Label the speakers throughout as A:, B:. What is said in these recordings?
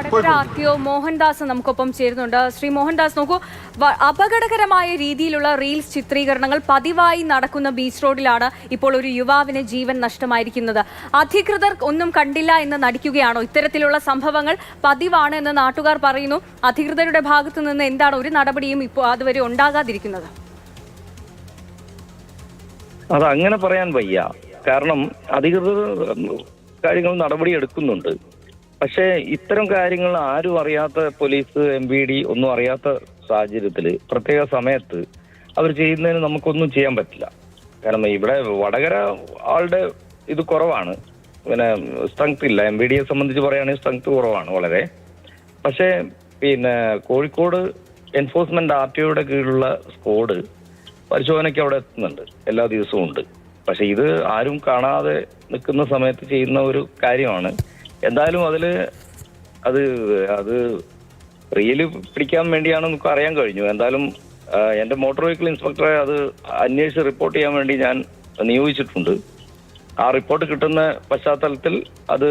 A: Vadakara R T O Mohandas നമുക്കൊപ്പം ചേരുന്നുണ്ട്. ശ്രീ മോഹൻദാസ് നോക്കൂ അപകടകരമായ രീതിയിലുള്ള റീൽസ് ചിത്രീകരണങ്ങൾ പതിവായി നടക്കുന്ന ബീച്ച് റോഡിലാണ് ഇപ്പോൾ ഒരു യുവാവിന് ജീവൻ നഷ്ടമായിരിക്കുന്നത്. അധികൃതർ ഒന്നും കണ്ടില്ല എന്ന് നടിക്കുകയാണോ? ഇത്തരത്തിലുള്ള സംഭവങ്ങൾ പതിവാണ് എന്ന് നാട്ടുകാർ പറയുന്നു. അധികൃതരുടെ ഭാഗത്തു നിന്ന് എന്താണ് ഒരു നടപടിയും ഇപ്പോൾ അതുവരെ ഉണ്ടാകാതിരിക്കുന്നത്?
B: അത് അങ്ങനെ പറയാൻ വയ്യ. കാരണം അധികൃതർ കാര്യങ്ങൾ നടപടി എടുക്കുന്നുണ്ട് പക്ഷേ ഇത്തരം കാര്യങ്ങൾ ആരും അറിയാത്ത പോലീസ് എം ബി ഡി ഒന്നും അറിയാത്ത സാഹചര്യത്തിൽ പ്രത്യേക സമയത്ത് അവർ ചെയ്യുന്നതിന് നമുക്കൊന്നും ചെയ്യാൻ പറ്റില്ല. കാരണം ഇവിടെ വടകര ആളുടെ ഇത് കുറവാണ്. പിന്നെ സ്ട്രെങ്ത് ഇല്ല. എം ബി ഡിയെ സംബന്ധിച്ച് പറയുകയാണെങ്കിൽ സ്ട്രെങ്ത് കുറവാണ് വളരെ. പക്ഷേ പിന്നെ കോഴിക്കോട് എൻഫോഴ്സ്മെന്റ് ആർ ടി ഒയുടെ കീഴിലുള്ള സ്കോഡ് പരിശോധനയ്ക്ക് അവിടെ എത്തുന്നുണ്ട്. എല്ലാ ദിവസവും ഉണ്ട്. പക്ഷെ ഇത് ആരും കാണാതെ നിൽക്കുന്ന സമയത്ത് ചെയ്യുന്ന ഒരു കാര്യമാണ്. എന്തായാലും അതിൽ അത് അത് റിയൽ പിടിക്കാൻ വേണ്ടിയാണ് നമുക്ക് അറിയാൻ കഴിഞ്ഞു. എന്തായാലും എന്റെ മോട്ടോർ വെഹിക്കിൾ ഇൻസ്പെക്ടറെ അത് അന്വേഷിച്ച് റിപ്പോർട്ട് ചെയ്യാൻ വേണ്ടി ഞാൻ നിയോഗിച്ചിട്ടുണ്ട്. ആ റിപ്പോർട്ട് കിട്ടുന്ന പശ്ചാത്തലത്തിൽ അത്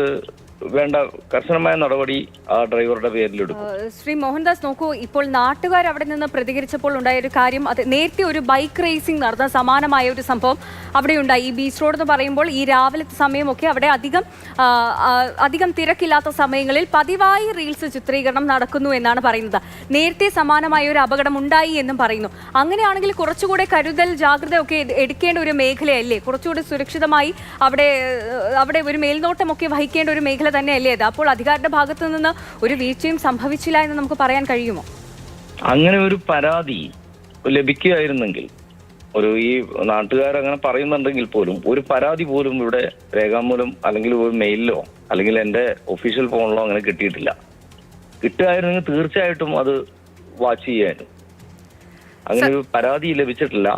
B: വേണ്ട കർശനമായ നടപടി ആ ഡ്രൈവറുടെ പേരിൽ
A: എടുക്കും ശ്രീ മോഹൻദാസ് നോക്കൂ ഇപ്പോൾ നാട്ടുകാർ അവിടെ നിന്ന് പ്രതികരിച്ചപ്പോൾ ഉണ്ടായ ഒരു കാര്യം അത് നേരത്തെ ഒരു ബൈക്ക് റേസിംഗ് നടന്ന സമാനമായ ഒരു സംഭവം അവിടെ ഉണ്ടായി. ഈ ബീച്ച് റോഡ് എന്ന് പറയുമ്പോൾ ഈ രാവിലത്തെ സമയമൊക്കെ അവിടെ അധികം അധികം തിരക്കില്ലാത്ത സമയങ്ങളിൽ പതിവായി റീൽസ് ചിത്രീകരണം നടക്കുന്നു എന്നാണ് പറയുന്നത്. നേരത്തെ സമാനമായ ഒരു അപകടം ഉണ്ടായി എന്നും പറയുന്നു. അങ്ങനെയാണെങ്കിൽ കുറച്ചുകൂടെ കരുതൽ ജാഗ്രതയൊക്കെ എടുക്കേണ്ട ഒരു മേഖലയല്ലേ? കുറച്ചുകൂടി സുരക്ഷിതമായി അവിടെ അവിടെ ഒരു മേൽനോട്ടമൊക്കെ വഹിക്കേണ്ട ഒരു മേഖല തന്നെയല്ലേ അത് അപ്പോൾ അധികാരിയുടെ ഭാഗത്തു നിന്ന് ഒരു വീഴ്ചയും സംഭവിച്ചില്ല എന്ന് നമുക്ക് പറയാൻ കഴിയുമോ?
B: അങ്ങനെ ഒരു പരാതി ലഭിക്കുകയായിരുന്നെങ്കിൽ ഒരു ഈ നാട്ടുകാർ അങ്ങനെ പറയുന്നുണ്ടെങ്കിൽ പോലും ഒരു പരാതി പോലും ഇവിടെ രേഖാമൂലം അല്ലെങ്കിൽ ഒരു മെയിലിലോ അല്ലെങ്കിൽ എന്റെ ഒഫീഷ്യൽ ഫോണിലോ അങ്ങനെ കിട്ടിയിട്ടില്ല. കിട്ടുകയായിരുന്നെങ്കിൽ തീർച്ചയായിട്ടും അത് വാച്ച് ചെയ്യാനും അങ്ങനെ ഒരു പരാതി ലഭിച്ചിട്ടില്ല.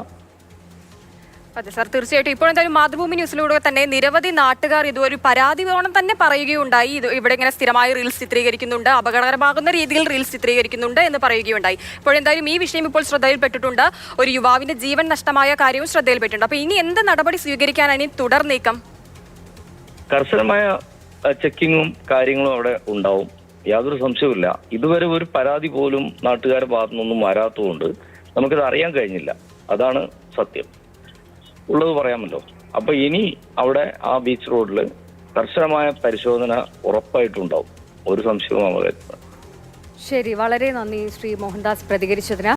C: അതെ സാർ തീർച്ചയായിട്ടും. ഇപ്പോൾ എന്തായാലും മാതൃഭൂമി ന്യൂസിലൂടെ തന്നെ നിരവധി നാട്ടുകാർ ഇതൊരു പരാതി വേണം തന്നെ പറയുകയുണ്ടായി. ഇത് ഇവിടെ ഇങ്ങനെ സ്ഥിരമായി റീൽസ് ചിത്രീകരിക്കുന്നുണ്ട്. അപകടകരമാകുന്ന രീതിയിൽ റീൽസ് ചിത്രീകരിക്കുന്നുണ്ട് എന്ന് പറയുകയുണ്ടായി. ഇപ്പോൾ എന്തായാലും ഈ വിഷയം ഇപ്പോൾ ശ്രദ്ധയിൽപ്പെട്ടിട്ടുണ്ട്. ഒരു യുവാവിന്റെ ജീവൻ നഷ്ടമായ കാര്യവും ശ്രദ്ധയിൽപ്പെട്ടിട്ടുണ്ട്. അപ്പൊ ഇനി എന്ത് നടപടി സ്വീകരിക്കാനാണ് ഇനി തുടർ നീക്കം?
B: കർശനമായ ചെക്കിങ്ങും കാര്യങ്ങളും അവിടെ ഉണ്ടാവും. യാതൊരു സംശയവുമില്ല. ഇതുവരെ ഒരു പരാതി പോലും നാട്ടുകാരുടെ ഭാഗത്തുനിന്നൊന്നും വരാത്തതുകൊണ്ട് നമുക്കിത് അറിയാൻ കഴിഞ്ഞില്ല. അതാണ് സത്യം. ഉള്ളത് പറയാമല്ലോ. അപ്പൊ ഇനി അവിടെ ആ ബീച്ച് റോഡിൽ കർശനമായ പരിശോധന ഉറപ്പായിട്ടുണ്ടാവും. ഒരു സംശയവും
A: ശരി വളരെ നന്ദി ശ്രീ മോഹൻദാസ് പ്രതികരിച്ചതിന്.